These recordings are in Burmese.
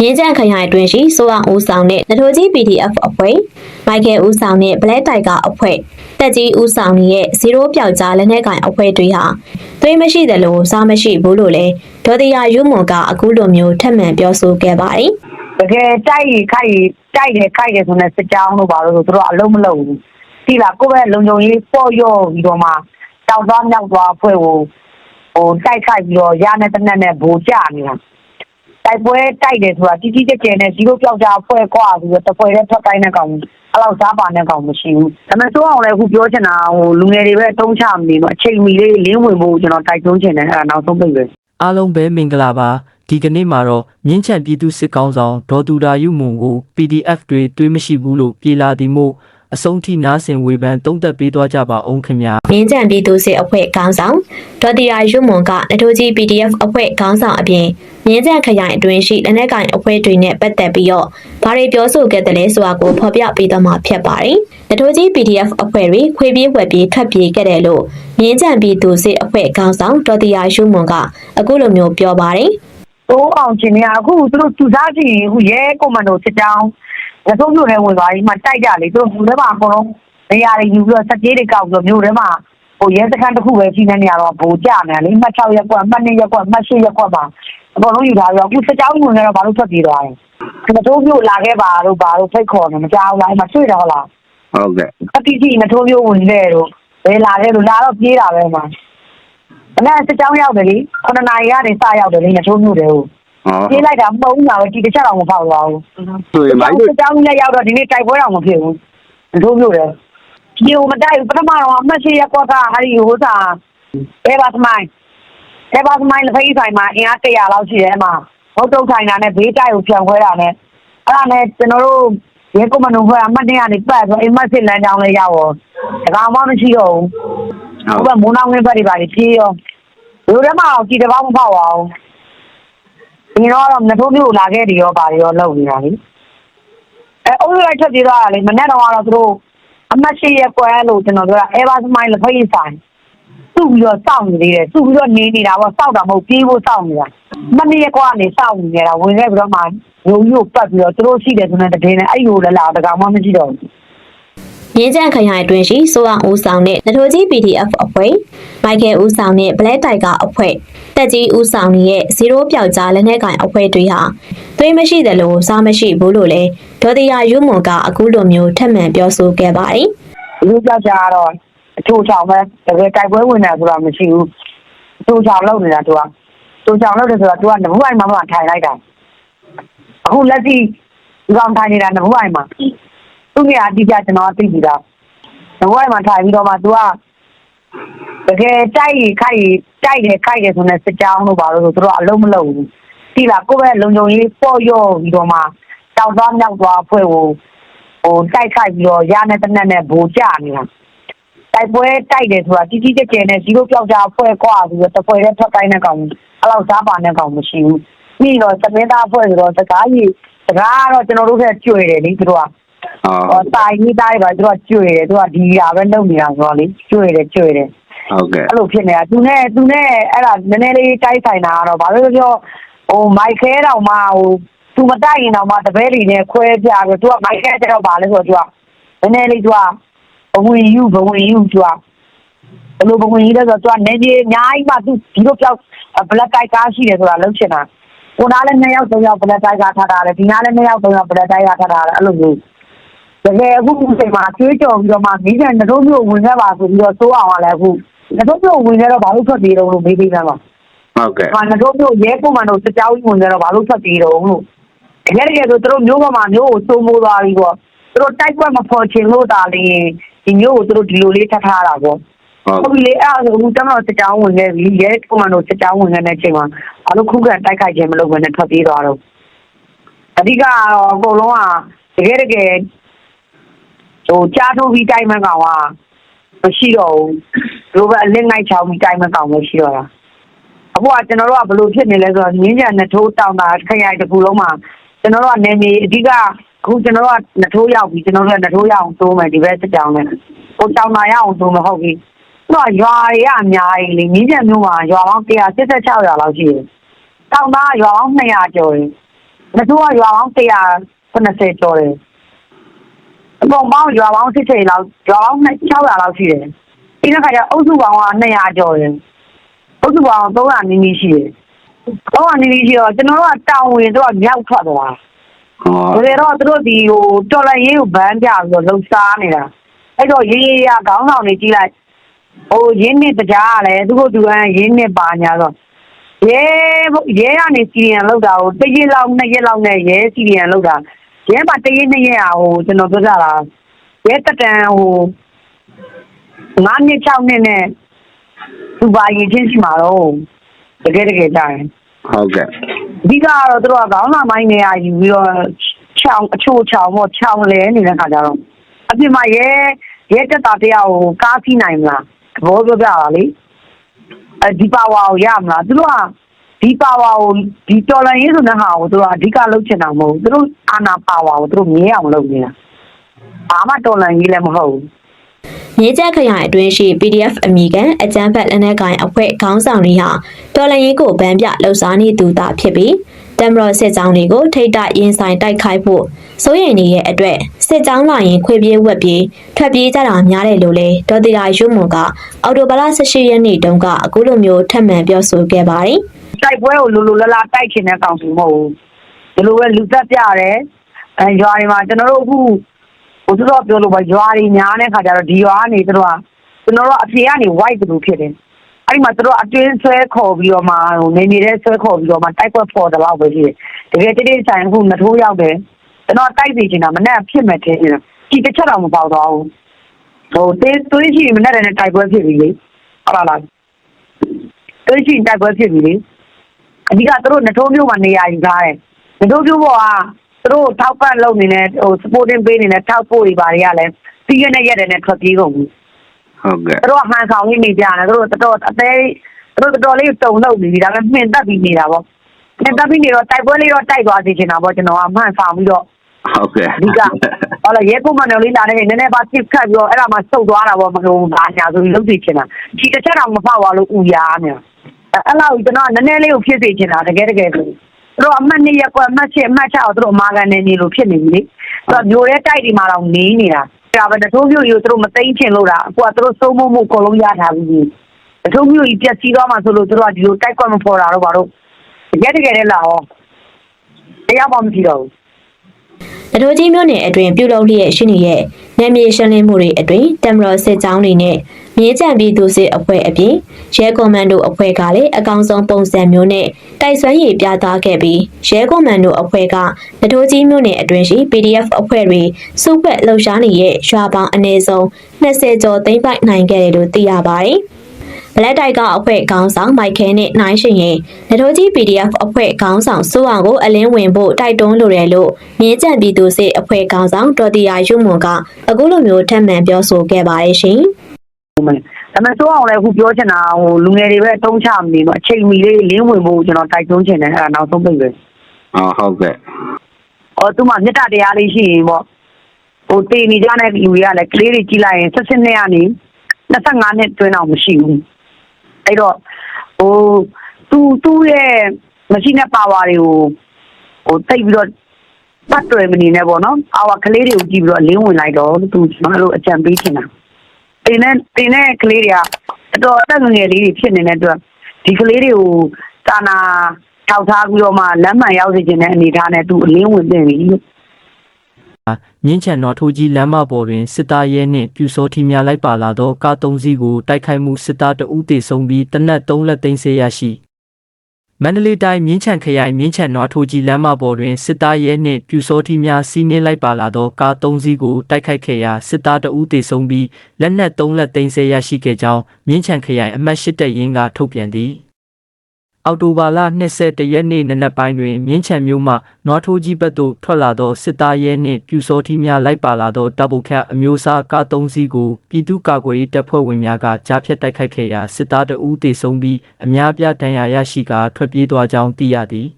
မြင်းကြံခရိုင်အတွင်းရှိဆိုအောင်ဦးဆောင်တဲ့နထိုးကြီး PDF အဖွဲ့မိုက်ကယ်ဦးဆောင်တဲ့ Black Tiger အဖွဲ့တက်ကြီးဦးဆောင်နေတဲ့ဇီရိုပျောက်ကြားလက်နက်ကင်အဖွဲ့တွေဟာသွေးမရှိတယ်လို့စားမရှိဘူးလို့လည်းဒေါ်တရားယူမွန်ကအခုလိုမျိုးထပ်မံပြောဆိုခဲ့ပါတယ်တကယ်တိုက်ရခိုက်ရတိုက်တယ်ခိုက်တယ်ဆိုတဲ့စစ်ကြောင်းလို့ပါလို့ဆိုသူတို့ကအလုံးမလုံးဘူးဒီလားကိုယ့်ရဲ့လုံခြုံရေးပေါ့ရော့ပြီးတော့မှတောက်သွားမြောက်သွားအဖွဲ့ကိုဟိုတိုက်ခိုက်ပြီးတော့ရတဲ့တနက်နဲ့ဗိုလ်ကြနေတာ တိုက်ပွဲတိုက်တယ်ဆိုတာကြီးကြီးကျယ်ကျယ်နဲ့ဇီရိုပြောက်ကြအဖွဲ့ကွာပြီးတော့တပွဲနဲ့ထွက်တိုင်းတဲ့ကောင်အဲ့လောက်စားပါတဲ့ကောင်မရှိဘူးဒါပေမဲ့ဆိုအောင်လည်းအခုပြောချင်တာဟိုလူငယ်တွေပဲတုံးချမနေတော့အချိန်မီလေးလင်းဝင်ဖို့ကျွန်တော်တိုက်တွန်းချင်တယ်အဲ့ဒါနောက်ဆုံးပိတ်ပဲအားလုံးပဲမင်္ဂလာပါဒီကနေ့မှာတော့မြင်းချံပြည်သူစစ်ကောင်းဆောင်ဒေါ်တူရာယုမွန်ကို PDF တွေတွေးမရှိဘူးလို့ပြေလာသည်မို့ အဆုံးထိနားဆင်ဝေဖန်တုံးသက်ပေးသွားကြပါအောင်ခင်ဗျာ။မြင်းကြံပြည်သူစစ်အဖွဲ့ခေါင်းဆောင်ဒေါ်တီရာရွတ်မွန်ကနထိုးကြီး PDF အဖွဲ့ခေါင်းဆောင်အပြင်မြင်းကြံခရိုင်အတွင်းရှိလက်နက်ကင်အဖွဲ့တွေနဲ့ပတ်သက်ပြီးတော့ဘာတွေပြောဆိုခဲ့တယ်လဲဆိုတာကိုဖော်ပြပေးသွားမှာဖြစ်ပါတယ်။နထိုးကြီး PDF အဖွဲ့တွေခွေပြေးဝက်ပြေးထွက်ပြေးခဲ့တယ်လို့မြင်းကြံပြည်သူစစ်အဖွဲ့ခေါင်းဆောင်ဒေါ်တီရာရွတ်မွန်ကအခုလိုမျိုးပြောပါတယ်။တိုးအောင်ခြင်းများအခုသူတို့သူစားခြင်းအခုရဲကွန်မန်ဒိုစစ်တောင်း ရဆုံးမြို့ထဲဝင်သွားပြီးမှတိုက်ကြလေသူတို့မြို့ထဲမှာအကုန်လုံးနေရာတွေယူပြီးတော့စက်ကြီးတွေကောက်ပြီးတော့မြို့ထဲမှာဟိုရဲစခန်းတစ်ခုပဲရှိနေနေရတော့ဘူကြနေလေမှတ်6ရက်ကွက်မှတ်2ရက်ကွက်မှတ်8ရက်ကွက်ပါအကုန်လုံးယူထားပြီးတော့အခုစစ်တောင်းဝင်နေတော့ဘာလို့ထွက်ပြေးသွားလဲမတိုးမြို့လာခဲ့ပါတော့ဘာလို့ဖိတ်ခေါ်နေမကြောက်လားအဲ့မှာတွေ့တော့လားဟုတ်ကဲ့အတိအကျမတိုးမြို့ဝင်နေတော့ဘယ်လာခဲ့လို့လာတော့ပြေးတာပဲမှာအဲ့ဒါစစ်တောင်းရောက်တယ်လေ9နာရီကနေစရောက်တယ်လေမတိုးမြို့တယ်ဟုတ်ဟော ပြေးလိုက်တာမဟုတ်ဘူးလားဒီတစ်ချက်တော့မဖောက်သွားဘူးဆိုရင်မိုင်း။တို့အကြောင်းနဲ့ရောက်တော့ဒီနေ့တိုက်ပွဲတော့မဖြစ်ဘူး။ဒုမျိုးတယ်။ဒီကိုမတိုက်ဘူးပထမတော့အမတ်ရှိရကွက်ကဟာဒီဟိုစာအဲဘာသမိုင်းအဲဘာသမိုင်းလက်ဖိတ်ဆိုင်မှာအင်အား100လောက်ရှိတယ်အမ။ဟုတ်တုတ်ဆိုင်တာနဲ့ဘေးတိုက်ကိုပြန်ခွဲတာနဲ့အဲ့ဒါနဲ့ကျွန်တော်တို့ရဲကွန်မန်ဒိုဖွဲ့အမတ်တရနေပတ်ဆိုအိမ်မက်စစ်လမ်းကြောင်းလေးရောက်တော့ဒါကောင်မှမရှိတော့ဘူး။ဟုတ်ကဲ့မိုးနောင်ငင်းဘက်တွေပါပြေးရောလူထဲမှာကြည်တပေါင်းမဖောက်ပါဘူး။ ဒီတော့တော့မထိုးမျိုးလာခဲ့တယ်ရောပါရောလောက်နေတာလေ။အဲအုပ်လိုက်ထွက်ပြေးသွားတာလေမနေ့တော့ကတော့သူတို့အမတ်ရှိရကွဲလို့ကျွန်တော်တို့ကအဲဘာသမိုင်းလက်ဖိတ်ဆိုင်သူ့ပြီးတော့စောင့်နေသေးတယ်သူ့ပြီးတော့နေနေတာပေါ့စောင့်တာမဟုတ်ပြေးဖို့စောင့်နေတာမနေ့ကွာနေစောင့်နေနေတာဝင်ခဲ့ပြီးတော့မှရုံမျိုးပတ်ပြီးတော့သူတို့ရှိတယ်ဆိုတဲ့တည်နေအဲ့လိုလည်းလာတကောင်မှမရှိတော့ဘူးမြင်းကြံခရိုင်အတွင်းရှိဆိုအောင်ဦးဆောင်တဲ့နထိုးကြီး PDF အဖွဲ့ မိုက်ကယ်ဦးဆောင်တဲ့ Black Tiger အဖွဲ့တက်ကြီးဦးဆောင်နေတဲ့ဇီရိုပျောက်ကြားလက်နက်ကင်အဖွဲ့တွေဟာသွေးမရှိတယ်လို့စားမရှိဘူးလို့လည်းဒေါ်တရားယူမွန်ကအခုလိုမျိုးထပ်မံပြောဆိုခဲ့ပါတယ်လူကြောက်ကြတော့အချို့ချောင်ပဲတကယ်တိုက်ပွဲဝင်တယ်ဆိုတာမရှိဘူးအချို့ချောင်လောက်နေတာသူကချို့ချောင်လောက်တယ်ဆိုတာသူကနဘူးအိုင်မှာမှထိုင်လိုက်တာအခုလက်ရှိဒီကောင်ထိုင်နေတာနဘူးအိုင်မှာသူ့နေရာအတိအကျကျွန်တော်သိပြီလားနဘူးအိုင်မှာထိုင်ပြီးတော့မှသူက တကယ်တိုက်ရခိုက်ရတိုက်တယ်ခိုက်တယ်ဆိုတဲ့စစ်ကြောင်းလို့ပါလို့ဆိုသူတို့ကအလုံးမလုံးဘူးဒီလားကိုယ့်ရဲ့လုံခြုံရေးပေါ့ရော့ပြီးတော့မှတောက်သွားမြောက်သွားအဖွဲ့ကိုဟိုတိုက်ခိုက်ပြီးတော့ရတဲ့တနက်နဲ့ဗိုလ်ကြနေတာတိုက်ပွဲတိုက်တယ်ဆိုတာကြီးကြီးကျယ်ကျယ်နဲ့ဇီရိုပြောက်ကြအဖွဲ့ကွာပြီးတော့တပွဲနဲ့ထွက်တိုင်းတဲ့ကောင်အဲ့လောက်စားပါတဲ့ကောင်မရှိဘူးပြီးတော့သမင်းသားအဖွဲ့ဆိုတော့စကားကြီးစကားကတော့ကျွန်တော်တို့ကကြွေတယ်လေသူတို့ကဟောဟော တိုင်ကြီးတိုင်းပါသူတို့ကကြွေတယ်သူကဒီဟာပဲလုပ်နေတာဆိုတော့လေကြွေတယ်ကြွေတယ်ဟုတ်ကဲ့အဲ့လိုဖြစ်နေတာသူနဲ့သူနဲ့အဲ့ဒါနည်းနည်းလေးတိုက်ဆိုင်တာကတော့ဘာလို့လဲပြောဟိုမိုက်ခဲတောင်မှဟိုသူမတိုက်ရင်တောင်မှတပည့်တွေနဲ့ခွဲပြပြီးသူကမိုက်ခဲတဲ့တော့ဘာလဲဆိုတော့သူကနည်းနည်းလေးသူကဘဝင်ယူဘဝင်ယူသူကဘယ်လိုပုံဝင်ကြီးလဲဆိုတော့သူကနေကြီးအများကြီးမှသူဒီလိုပြောက်ဘလက်တိုက်ကားရှိတယ်ဆိုတာလုံးချင်တာကိုနားလည်းနှစ်ယောက်သုံးယောက်ဘလက်တိုက်ကားထားတာလေဒီနားလည်းနှစ်ယောက်သုံးယောက်ဘလက်တိုက်ကားထားတာလေအဲ့လိုမျိုး တကယ်အခုဒီချိန်မှာကျွေးကြော်ပြီးတော့မှမိတဲ့နှတို့မျိုးဝင်ခဲ့ပါဆိုပြီးတော့စိုးအောင်ကလည်းအခုနှတို့မျိုးဝင်ခဲ့တော့ဘာလို့ထွက်ပြေးတော့လို့မေးသေးတယ်မှာဟုတ်ကဲ့ဟာနှတို့မျိုးရဲပုံမှန်တော့စကြောင်းကြီးဝင်ခဲ့တော့ဘာလို့ထွက်ပြေးတော့လို့တကယ်တကယ်ဆိုသူတို့မျိုးပေါ်မှာမျိုးကိုစိုးမိုးသွားပြီးတော့သူတို့တိုက်ပွဲမဖော်ချင်လို့ဒါလေဒီမျိုးကိုသူတို့ဒီလိုလေးထပ်ထားတာပေါ့ဟုတ်ဟုတ်ပြီလေအဲ့ဒါဆိုအခုတမန်တော်စစ်ကြောင်းဝင်ခဲ့ပြီရဲကွန်မန်တို့စစ်ကြောင်းဝင်ခဲ့တဲ့အချိန်မှာဘာလို့ခုခံတိုက်ခိုက်ခြင်းမလုပ်ဘဲနဲ့ထွက်ပြေးသွားတော့အဓိကတော့အကုန်လုံးကတကယ်တကယ် ဟိုကြားထိုးပြီးတိုက်မဲ့ကောင်ကမရှိတော့ဘူးလိုပဲအလင်းငိုက်ချောင်းပြီးတိုက်မဲ့ကောင်ပဲရှိတော့တာအခုကကျွန်တော်တို့ကဘလို့ဖြစ်နေလဲဆိုတော့ငင်းကြနှစ်ထိုးတောင်းတာခရိုင်တစ်ခုလုံးမှာကျွန်တော်တို့ကနေမြေအဓိကအခုကျွန်တော်တို့ကနှစ်ထိုးရောက်ပြီကျွန်တော်တို့ကနှစ်ထိုးရောက်အောင်တိုးမယ်ဒီဘက်စစ်ကြောင်းနဲ့ဟိုတောင်းတာရအောင်တိုးမယ်ဟုတ်ပြီသူကရွာတွေကအများကြီးလေမြင်းပြန်မျိုးမှာရွာပေါင်း186ရွာလောက်ရှိတယ်။တောင်သားရွာပေါင်း200ကျော်တယ်မဆိုးကရွာပေါင်း190ကျော်တယ် အကုန်ပေါင်းရွာပေါင်း60လောက်ရွာပေါင်း600လောက်ရှိတယ်ဒီနေ့ခါကျအုပ်စုပေါင်းက200ကျော်တယ်အုပ်စုပေါင်း300နီးနီးရှိတယ်300နီးနီးရှိတော့ကျွန်တော်တို့ကတောင်ဝင်တော့မြောက်ထွက်သွားဟောတကယ်တော့သူတို့ဒီဟိုတော်လိုင်းရေးကိုဗန်းပြပြီးတော့လှုပ်ရှားနေတာအဲ့တော့ရေးရေးရခေါင်းဆောင်တွေကြီးလိုက်ဟိုရင်းနှစ်တကြားကလည်းသူတို့သူကရင်းနှစ်ပါညာဆိုရဲရဲကနေစီရီယံလောက်တာကိုတစ်ရက်လောက်နှစ်ရက်လောက်နဲ့ရဲစီရီယံလောက်တာ ရဲမှာတစ်ရက်နှစ်ရက်อ่ะဟိုကျွန်တော်ပြောကြတာရဲတက်တန်ဟို9နှစ်6နှစ်နဲ့သူပါရင်ချင်းရှိမှာတော့တကယ်တကယ်ကြာရင်ဟုတ်ကဲ့အဓိကကတော့သူတို့ကခေါင်းလာမိုင်းနေရယူပြီးတော့ချောင်းအချိုးချောင်းပေါ့ချောင်းလဲနေတဲ့ခါကျတော့အပြင်မှာရဲရဲတက်တာတရားကိုကားစီးနိုင်မလားသဘောပြောပြတာလေအဲဒီပါဝါကိုရမလားသူတို့က ဒီပါဝါကိုဒီတော်လန်ရေးဆိုတဲ့ဟာကိုသူတို့ကအဓိကလုပ်ချင်တာမဟုတ်ဘူးသူတို့အာနာပါဝါကိုသူတို့မြင်အောင်လုပ်နေတာဘာမှတော်လန်ရေးလည်းမဟုတ်ဘူးမြင်းချက်ခရိုင်အတွင်းရှိ PDF အမိကန်အကြမ်းဖက်လက်နက်ကိုင်အဖွဲ့ခေါင်းဆောင်တွေဟာတော်လှန်ရေးကိုဗန်းပြလှုပ်ရှားနေသူသားဖြစ်ပြီးတမ်မတော်စစ်ကြောင်းတွေကိုထိတ်တိုက်ရင်ဆိုင်တိုက်ခိုက်ဖို့စိုးရိမ်နေတဲ့အတွက်စစ်ကြောင်းလာရင်ခွေပြေးဝက်ပြေးထွက်ပြေးကြတာများတယ်လို့လဲဒေါ်တီရာရုံမွန်ကအော်တိုဘာလ18ရက်နေ့တုန်းကအခုလိုမျိုးထပ်မံပြောဆိုခဲ့ပါတယ် တိုက်ပွဲကိုလိုလိုလားလားတိုက်ချင်တဲ့ကောင်စီမဟုတ်ဘူးဒီလိုပဲလူသက်ပြတယ်အဲရွာတွေမှာကျွန်တော်တို့အခုဟိုသူတို့ပြောလို့ပဲရွာတွေများတဲ့ခါကျတော့ဒီရွာကနေသူတို့ကကျွန်တော်တို့အဖေကနေ white တူဖြစ်တယ်အဲ့ဒီမှာသူတို့အတွင်းဆွဲခေါ်ပြီးတော့မှဟိုနေနေတဲ့ဆွဲခေါ်ပြီးတော့မှတိုက်ပွဲဖော်တယ်လို့ပဲရှိတယ်တကယ်တည်းဆိုင်အခုမထိုးရောက်တယ်ကျွန်တော်တိုက်စီချင်တာမနဲ့ဖြစ်မဲ့တယ်ဒီတစ်ချက်တော့မပေါက်တော့ဘူးဟိုတေးသွေးရှိမနဲ့လည်းတိုက်ပွဲဖြစ်ပြီလေဟုတ်လားလားသွေးရှိတိုက်ပွဲဖြစ်ပြီလေ အဓိကသူတို့နထိုးမျိုးမှာနေရာယူထားတယ်။နထိုးမျိုးပေါ်ကသူတို့ထောက်ပံ့လုပ်နေတဲ့ဟို supporting ပေးနေတဲ့ထောက်ပို့တွေဘာတွေကလည်းပြီးရတဲ့ရက်တဲ့နဲ့ထွက်ပြေးကုန်ပြီဟုတ်ကဲ့။သူတို့ကဟန်ဆောင်ရင်းနေကြတယ်သူတို့တော်တော်အသေးသူတို့တော်တော်လေးတုံလို့နေပြီဒါပေမဲ့မှင်တက်ပြီးနေတာပေါ့။မှင်တက်ပြီးနေတော့တိုက်ပွဲလေးတော့တိုက်သွားစေချင်တာပေါ့ကျွန်တော်ကမှန်ဆောင်ပြီးတော့ဟုတ်ကဲ့အဓိကဟောလေရဲကုမန်တော်လေးလာနေနည်းနည်းပါချစ်ခတ်ပြီးတော့အဲ့ဒါမှစုတ်သွားတာပေါ့မလို့ဘာညာဆိုပြီးလုပ်သိချင်တာဒီတစ်ချက်တော့မဖောက်ပါလို့ဥရာနေတာ အဲ့လောက်ကျွန်တော်နည်းနည်းလေးကိုဖြစ်စေချင်တာတကယ်တကယ်ဆိုသူတို့အမှတ်2ရက်ကွယ်အမှတ်7အမှတ်6ကိုသူတို့အမာကန်နေနေလို့ဖြစ်နေပြီလေသူကမျိုးရဲတိုက်ဒီမှာတော့နေနေတာဒါပဲတထိုးမျိုးကြီးကိုသူတို့မသိမ့်ချင်လို့တာအခုကသူတို့စိုးမိုးမှုအကုန်လုံးရထားပြီတထိုးမျိုးကြီးပြက်စီးသွားမှဆိုလို့သူတို့ကဒီလိုတိုက်ကွက်မဖော်တာတော့ဘာလို့တကယ်တကယ်လည်းလာဟောတရားမှမကြည့်တော့ဘူး။ တတိုးကြီးမြို့နယ်အတွင်းပြုလုပ်လျက်ရှိနေတဲ့နယ်မြေရှင်းလင်းမှုတွေအတွင်းတမ်မတော်စစ်ကြောင်းတွေနဲ့မြေကြံပြည်သူစစ်အဖွဲ့အပြင်ရဲကွန်မန်ဒိုအဖွဲ့ကလည်းအကောင်ဆုံးပုံစံမျိုးနဲ့တိုက်စွမ်းရည်ပြသခဲ့ပြီးရဲကွန်မန်ဒိုအဖွဲ့ကတတိုးကြီးမြို့နယ်အတွင်းရှိ PDF အဖွဲ့တွေစုဖွဲ့လှုပ်ရှားနေတဲ့ရွာပေါင်းအနည်းဆုံး20ကျော်သိမ်းပိုက်နိုင်ခဲ့တယ်လို့သိရပါတယ်။ ဘလက်တိုက်ကအဖွဲ့ခေါင်းဆောင်မိုက်ခဲနဲ့နိုင်ရှင်ရင်နထိုးကြီး PDF အဖွဲ့ခေါင်းဆောင်စိုးအောင်ကိုအလင်းဝင်ဖို့တိုက်တွန်းလိုတယ်လို့မြင်းကြံပြည်သူစစ်အဖွဲ့ခေါင်းဆောင်ဒေါ်တီယာရုံမွန်ကအခုလိုမျိုးထပ်မံပြောဆိုခဲ့ပါတယ်ရှင်ဟုတ်မယ်။ဒါပေမဲ့စိုးအောင်လည်းအခုပြောချင်တာဟိုလူငယ်တွေပဲတုံးချမနေတော့အချိန်မီလေးလင်းဝင်ဖို့ကျွန်တော်တိုက်တွန်းချင်တယ်အဲ့ဒါနောက်ဆုံးပိတ်ပဲအော်ဟုတ်ကဲ့။အော်သူမှမေတ္တာတရားလေးရှိရင်ပေါ့ဟိုတေနေကြတဲ့လူတွေကလည်းကလေးတွေကြီးလိုက်ရင်၁၈နှစ်ကနေ25နှစ်တွင်းတော့မရှိဘူး။ အဲ့တော့ဟိုသူသူ့ရဲ့မရှိတဲ့ပါဝါတွေကိုဟိုတိတ်ပြီးတော့ပတ်တွယ်မနေနဲ့ပေါ့နော်။အာဝကလေးတွေကိုကြည့်ပြီးတော့လင်းဝင်လိုက်တော့သူကျွန်တော်တို့အကြံပေးချင်တာ။တင်တဲ့တင်တဲ့ကလေးတွေကတော်တော်အသက်ငယ်ငယ်လေးတွေဖြစ်နေတဲ့အတွက်ဒီကလေးတွေကိုတာနာထောက်ထားပြီးတော့မှလမ်းမှန်ရောက်စေခြင်းတဲ့အနေအထားနဲ့သူအလင်းဝင်တင်ပြီ မြင်းချံတော်ထိုးကြီးလမ်းမပေါ်တွင်စစ်သားရဲနှင့်ပြူစောထီများလိုက်ပါလာသောကား၃စီးကိုတိုက်ခိုက်မှုစစ်သားတအုပ်တေဆုံးပြီးတနက်၃လက်သိမ်းဆေးရရှိမန္တလေးတိုင်းမြင်းချံခရိုင်မြင်းချံတော်ထိုးကြီးလမ်းမပေါ်တွင်စစ်သားရဲနှင့်ပြူစောထီများစီးနင်းလိုက်ပါလာသောကား၃စီးကိုတိုက်ခိုက်ခဲ့ရာစစ်သားတအုပ်တေဆုံးပြီးလက်နက်၃လက်သိမ်းဆေးရရှိခဲ့ကြောင်းမြင်းချံခရိုင်အမှတ်၈တပ်ရင်းကထုတ်ပြန်သည် အောက်တိုဘာလ22ရက်နေ့နနက်ပိုင်းတွင်မြင်းချံမြို့မှနွားထိုးကြီးဘက်သို့ထွက်လာသောစစ်သားရဲနှင့်ပြူစောထီးများလိုက်ပါလာသောတပ်ပုတ်ခတ်အမျိုးအစားကား၃စီးကိုပြည်သူ့ကာကွယ်ရေးတပ်ဖွဲ့ဝင်များကကြားဖြတ်တိုက်ခိုက်ခဲ့ရာစစ်သားတအူးတေဆုံးပြီးအများအပြားဒဏ်ရာရရှိကာထွက်ပြေးသွားကြောင်းသိရသည်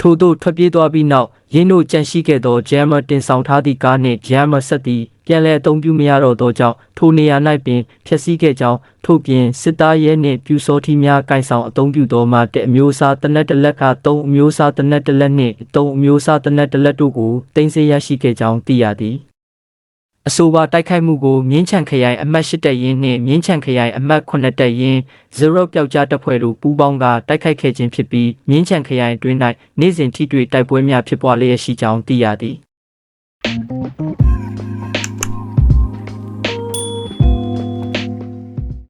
ထို့သို့ထွက်ပြေးသွားပြီးနောက်ရင်းတို့ကြန့်ရှိခဲ့သောဂျမ်မာတင်ဆောင်ထားသည့်ကားနှင့်ဂျမ်မာဆက်သည်ပြန်လည်အသုံးပြုမရတော့သောကြောင့်ထိုနေရာ၌ပင်ဖျက်ဆီးခဲ့ကြောင်းထို့ပြင်စစ်သားရဲနှင့်ပြူစောထီများကင်ဆောင်အသုံးပြုသောမှတဲ့အမျိုးအစားတနက်တစ်လက်က3အမျိုးအစားတနက်တစ်လက်နှင့်3အမျိုးအစားတနက်တစ်လက်တို့ကိုတင်ဆက်ရရှိခဲ့ကြောင်းသိရသည် အဆိုပါတိုက်ခိုက်မှုကိုမြင်းချံခရိုင်အမှတ်၈တပ်ရင်းနှင့်မြင်းချံခရိုင်အမှတ်9တပ်ရင်း0ပျောက်ကြားတပ်ဖွဲ့တို့ပူးပေါင်းကတိုက်ခိုက်ခဲ့ခြင်းဖြစ်ပြီးမြင်းချံခရိုင်အတွင်း၌နေ့စဉ်ထိတွေ့တိုက်ပွဲများဖြစ်ပွားလျက်ရှိကြောင်းသိရသည်